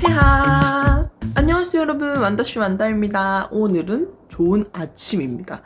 체하. 안녕하세요 여러분. 완다씨 완다입니다. 오늘은 좋은 아침입니다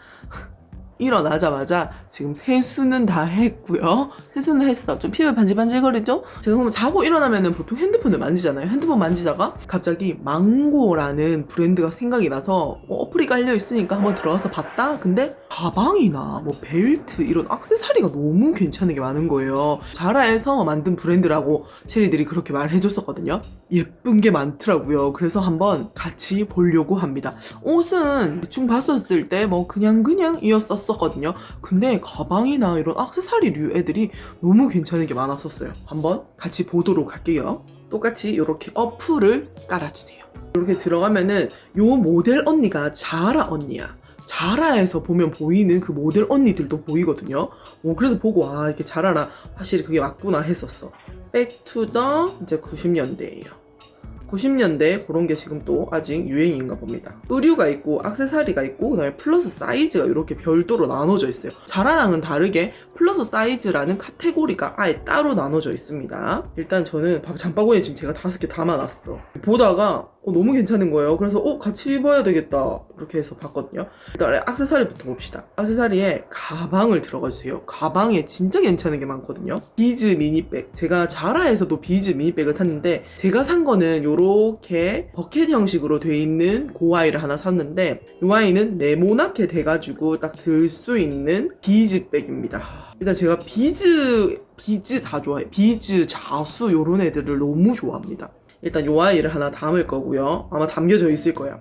일어나자마자 지금 세수는 다 했고요. 세수는 했어. 좀 피부에 반질반질거리죠? 제가 그러면 자고 일어나면은 보통 핸드폰을 만지잖아요. 핸드폰 만지다가 갑자기 망고라는 브랜드가 생각이 나서 어, 어플이 깔려 있으니까 한번 들어가서 봤다? 근데 가방이나 뭐 벨트 이런 액세서리가 너무 괜찮은 게 많은 거예요. 자라에서 만든 브랜드라고 체리들이 그렇게 말해줬었거든요. 예쁜 게 많더라고요. 그래서 한번 같이 보려고 합니다. 옷은 대충 봤었을 때 뭐 그냥 그냥 이었었 거든요. 근데 가방이나 이런 액세서리류 애들이 너무 괜찮은 게 많았었어요. 한번 같이 보도록 할게요. 똑같이 이렇게 어플을 깔아주세요. 이렇게 들어가면은 요 모델 언니가 자라 언니야. 자라에서 보면 보이는 그 모델 언니들도 보이거든요. 어, 그래서 보고 아 이렇게 자라라 확실히 그게 맞구나 했었어. 백투더 이제 90년대예요. 90년대 그런 게 지금 또 아직 유행인가 봅니다. 의류가 있고 액세서리가 있고 그다음에 플러스 사이즈가 이렇게 별도로 나눠져 있어요. 자라랑은 다르게 플러스 사이즈라는 카테고리가 아예 따로 나눠져 있습니다. 일단 저는 밥 잠바구니에 지금 제가 다섯 개 담아놨어. 보다가 어, 너무 괜찮은 거예요. 그래서 어 같이 입어야 되겠다 이렇게 해서 봤거든요. 일단 액세서리부터 봅시다. 액세서리에 가방을 들어가 주세요. 가방에 진짜 괜찮은 게 많거든요. 비즈 미니백. 제가 자라에서도 비즈 미니백을 탔는데 제가 산 거는 요렇게 버켓 형식으로 돼 있는 고아이를 하나 샀는데 요 아이는 네모나게 돼가지고 딱 들 수 있는 비즈 백입니다. 일단 제가 비즈 비즈 다 좋아해. 비즈 자수 요런 애들을 너무 좋아합니다. 일단 요 아이를 하나 담을 거고요. 아마 담겨져 있을 거야.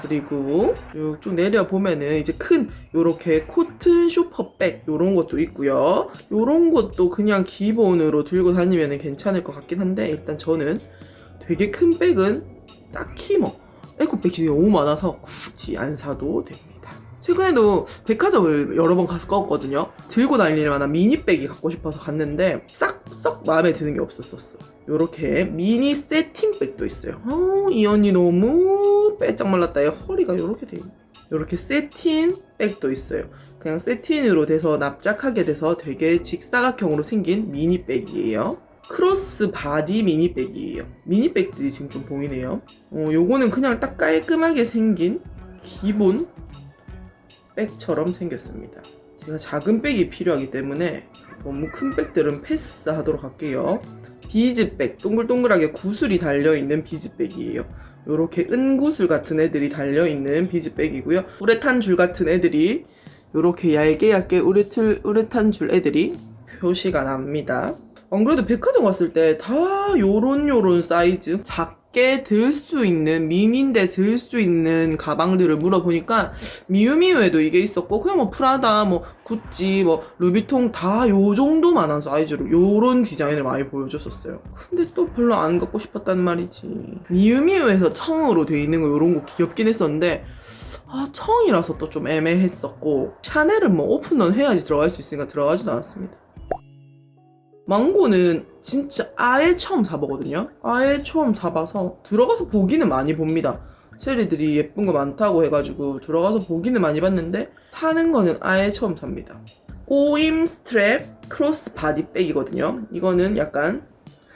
그리고 쭉쭉 내려 보면은 이제 큰 요렇게 코튼 슈퍼백 요런 것도 있고요. 요런 것도 그냥 기본으로 들고 다니면 괜찮을 것 같긴 한데 일단 저는 되게 큰 백은 딱히 뭐 에코백이 너무 많아서 굳이 안 사도 됩니다. 최근에도 백화점을 여러 번 가서 껐거든요. 들고 다닐 만한 미니백이 갖고 싶어서 갔는데 싹 마음에 드는 게 없었었어. 요렇게 미니 세팅백도 있어요. 어, 이 언니 너무 빼짝 말랐다. 얘 허리가 요렇게 돼 있네. 요렇게 세틴 백도 있어요. 그냥 세틴으로 돼서 납작하게 돼서 되게 직사각형으로 생긴 미니백이에요. 크로스 바디 미니백이에요. 미니백들이 지금 좀 보이네요. 어, 요거는 그냥 딱 깔끔하게 생긴 기본 백처럼 생겼습니다. 제가 작은 백이 필요하기 때문에 너무 큰 백들은 패스하도록 할게요. 비즈백, 동글동글하게 구슬이 달려있는 비즈백이에요. 요렇게 은구슬 같은 애들이 달려있는 비즈백이고요. 우레탄 줄 같은 애들이 요렇게 얇게 얇게 우레틀, 우레탄 줄 애들이 표시가 납니다. 안 그래도 백화점 갔을 때 다 요런 요런 사이즈 작 게 들 수 있는 미니인데 들 수 있는 가방들을 물어보니까 미우미우에도 이게 있었고 그냥 뭐 프라다 뭐 구찌 뭐 루비통 다 요 정도만 한 사이즈로 요런 디자인을 많이 보여줬었어요. 근데 또 별로 안 갖고 싶었단 말이지. 미우미우에서 청으로 돼 있는 거 요런 거 귀엽긴 했었는데 아 청이라서 또 좀 애매했었고 샤넬은 뭐 오픈런 해야지 들어갈 수 있으니까 들어가지도 않았습니다 망고는 진짜 아예 처음 사보거든요. 아예 처음 사봐서 들어가서 보기는 많이 봅니다. 체리들이 예쁜 거 많다고 해가지고 들어가서 보기는 많이 봤는데 사는 거는 아예 처음 삽니다. 꼬임 스트랩 크로스 바디 백이거든요. 이거는 약간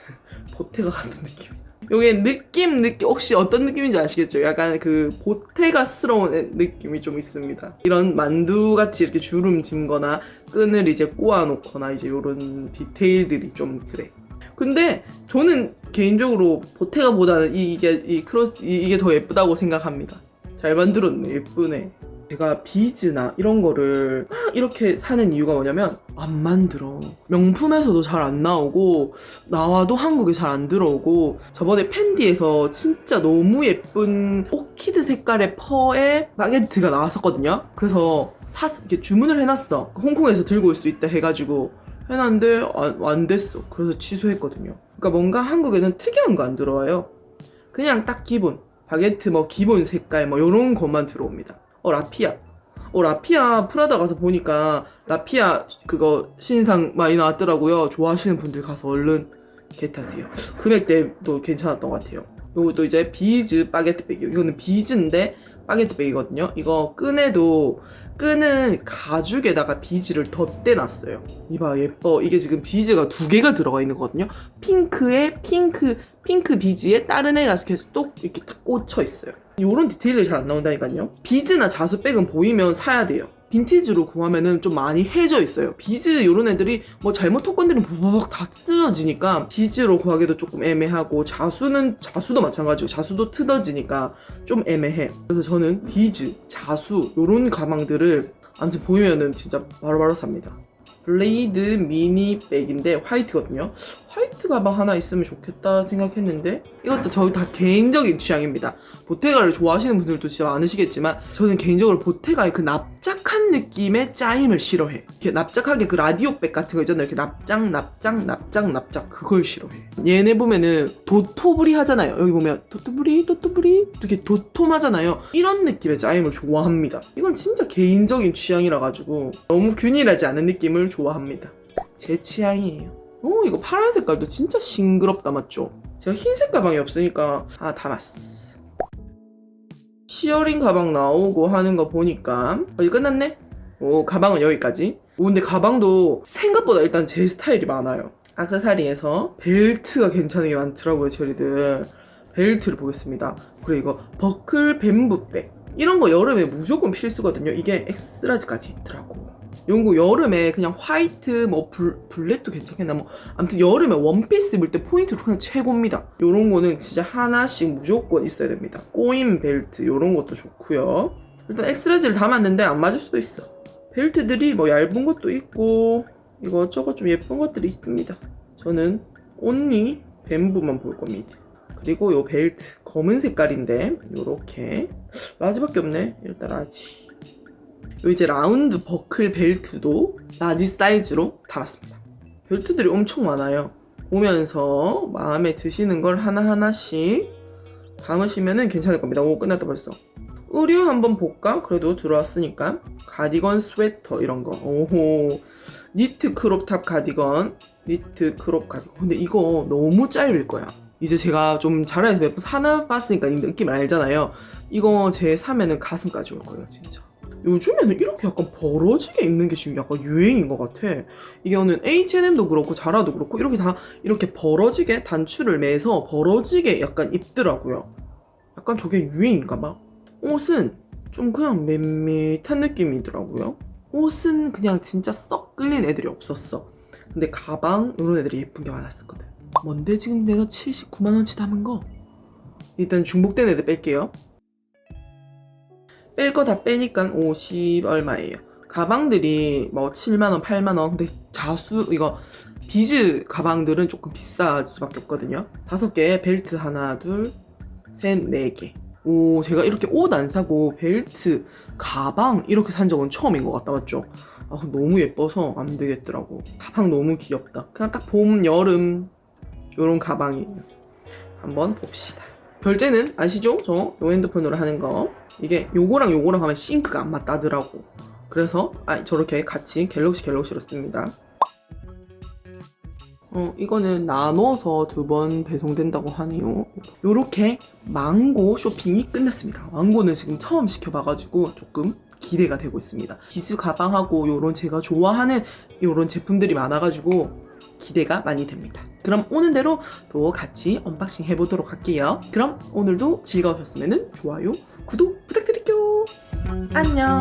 보테가 같은 느낌. 요게 느낌 느낌 혹시 어떤 느낌인지 아시겠죠? 약간 그 보테가스러운 느낌이 좀 있습니다. 이런 만두 같이 이렇게 주름 짐거나 끈을 이제 꼬아 놓거나 이제 요런 디테일들이 좀 그래. 근데 저는 개인적으로 보테가보다는 이- 이게 이 크로스 이- 이게 더 예쁘다고 생각합니다. 잘 만들었네 예쁘네. 제가 비즈나 이런 거를 막 이렇게 사는 이유가 뭐냐면 안 만들어. 명품에서도 잘 안 나오고 나와도 한국에 잘 안 들어오고 저번에 팬디에서 진짜 너무 예쁜 오키드 색깔의 펄의 바게트가 나왔었거든요. 그래서 사 이렇게 주문을 해놨어. 홍콩에서 들고 올 수 있다 해가지고 해놨는데 안, 안 됐어. 그래서 취소했거든요. 그러니까 뭔가 한국에는 특이한 거 안 들어와요. 그냥 딱 기본 바게트 뭐 기본 색깔 뭐 이런 것만 들어옵니다. 어 라피아. 어 라피아 프라다 가서 보니까 라피아 그거 신상 많이 나왔더라고요. 좋아하시는 분들 가서 얼른 겟하세요. 금액대도 괜찮았던 것 같아요. 요것도 이제 비즈 바게트 백이에요. 이거는 비즈인데 바게트백이거든요. 이거 끈에도 끈은 가죽에다가 비즈를 덧대놨어요. 이봐 예뻐. 이게 지금 비즈가 두 개가 들어가 있는 거거든요. 핑크에 핑크 핑크 비즈에 다른 애가 계속 또 이렇게 딱 꽂혀 있어요. 이런 디테일이 잘 안 나온다니까요. 비즈나 자수백은 보이면 사야 돼요. 빈티지로 구하면은 좀 많이 해져 있어요. 비즈 이런 애들이 뭐 잘못 톡 건드리면 보보복 다 뜯어지니까 비즈로 구하기도 조금 애매하고 자수는 자수도 마찬가지고 자수도 뜯어지니까 좀 애매해. 그래서 저는 비즈, 자수 이런 가방들을 아무튼 보이면은 진짜 바로바로 삽니다. 블레이드 미니 백인데 화이트거든요. 화이트 가방 하나 있으면 좋겠다 생각했는데 이것도 저희 다 개인적인 취향입니다. 보테가를 좋아하시는 분들도 진짜 많으시겠지만 저는 개인적으로 보테가의 그 납작한 느낌의 짜임을 싫어해. 이렇게 납작하게 그 라디오백 같은 거 있잖아요. 이렇게 납작 납작 납작 납작 그걸 싫어해. 얘네 보면은 도토부리 하잖아요. 여기 보면 도토부리 도토부리 이렇게 도톰 하잖아요. 이런 느낌의 짜임을 좋아합니다. 이건 진짜 개인적인 취향이라 가지고 너무 균일하지 않은 느낌을 좋아합니다. 제 취향이에요. 오 이거 파란 색깔도 진짜 싱그럽다 맞죠? 제가 흰색 가방이 없으니까 아 담았어. 시어링 가방 나오고 하는 거 보니까 어, 이제 끝났네? 오 가방은 여기까지 오 근데 가방도 생각보다 일단 제 스타일이 많아요 악세사리에서 벨트가 괜찮은 게 많더라고요 저리들 벨트를 보겠습니다 그리고 이거 버클 뱀부백 이런 거 여름에 무조건 필수거든요 이게 엑스라지까지 있더라고 이런 거 여름에 그냥 화이트 뭐 블, 블랙도 괜찮겠나 뭐 아무튼 여름에 원피스 입을 때 포인트로 그냥 최고입니다. 요런 거는 진짜 하나씩 무조건 있어야 됩니다. 꼬임 벨트 요런 것도 좋고요. 일단 엑스라지를 담았는데 안 맞을 수도 있어. 벨트들이 뭐 얇은 것도 있고 이것저것 좀 예쁜 것들이 있습니다. 저는 온리 뱀부만 볼 겁니다. 그리고 요 벨트 검은 색깔인데 요렇게 라지밖에 없네. 일단 라지. 요 이제 라운드 버클 벨트도 라지 사이즈로 담았습니다. 벨트들이 엄청 많아요. 보면서 마음에 드시는 걸 하나하나씩 담으시면 괜찮을 겁니다. 오, 끝났다 벌써. 의류 한번 볼까? 그래도 들어왔으니까. 가디건 스웨터 이런 거. 오호. 니트 크롭탑 가디건. 니트 크롭 가디건. 근데 이거 너무 짧을 거야. 이제 제가 좀 자라에서 몇 번 사나 봤으니까 이 느낌을 알잖아요. 이거 제 사면은 가슴까지 올 거예요, 진짜. 요즘에는 이렇게 약간 벌어지게 입는 게 지금 약간 유행인 것 같아. 이거는 H&M도 그렇고 자라도 그렇고 이렇게 다 이렇게 벌어지게 단추를 매서 벌어지게 약간 입더라고요. 약간 저게 유행인가 봐. 옷은 좀 그냥 밋밋한 느낌이더라고요. 옷은 그냥 진짜 썩 끌린 애들이 없었어. 근데 가방 이런 애들이 예쁜 게 많았었거든. 뭔데 지금 내가 79만 원치 담은 거? 일단 중복된 애들 뺄게요. 뺄 거 다 빼니까 50 얼마예요. 가방들이 뭐 7만원, 8만원. 근데 자수, 이거 비즈 가방들은 조금 비쌀 수밖에 없거든요. 다섯 개, 벨트 하나, 둘, 셋, 네 개. 오, 제가 이렇게 옷 안 사고 벨트, 가방 이렇게 산 적은 처음인 것 같다, 맞죠? 아, 너무 예뻐서 안 되겠더라고. 가방 너무 귀엽다. 그냥 딱 봄, 여름, 요런 가방이에요. 한번 봅시다. 결제는 아시죠? 저 요 핸드폰으로 하는 거. 이게 요거랑 요거랑 하면 싱크가 안 맞다더라고. 그래서 아, 저렇게 같이 갤럭시 갤럭시로 씁니다. 어, 이거는 나눠서 두 번 배송된다고 하네요. 요렇게 망고 쇼핑이 끝났습니다. 망고는 지금 처음 시켜봐가지고 조금 기대가 되고 있습니다. 비즈 가방하고 요런 제가 좋아하는 요런 제품들이 많아가지고 기대가 많이 됩니다. 그럼 오는 대로 또 같이 언박싱 해보도록 할게요. 그럼 오늘도 즐거우셨으면 좋아요, 구독 부탁드릴게요. 안녕.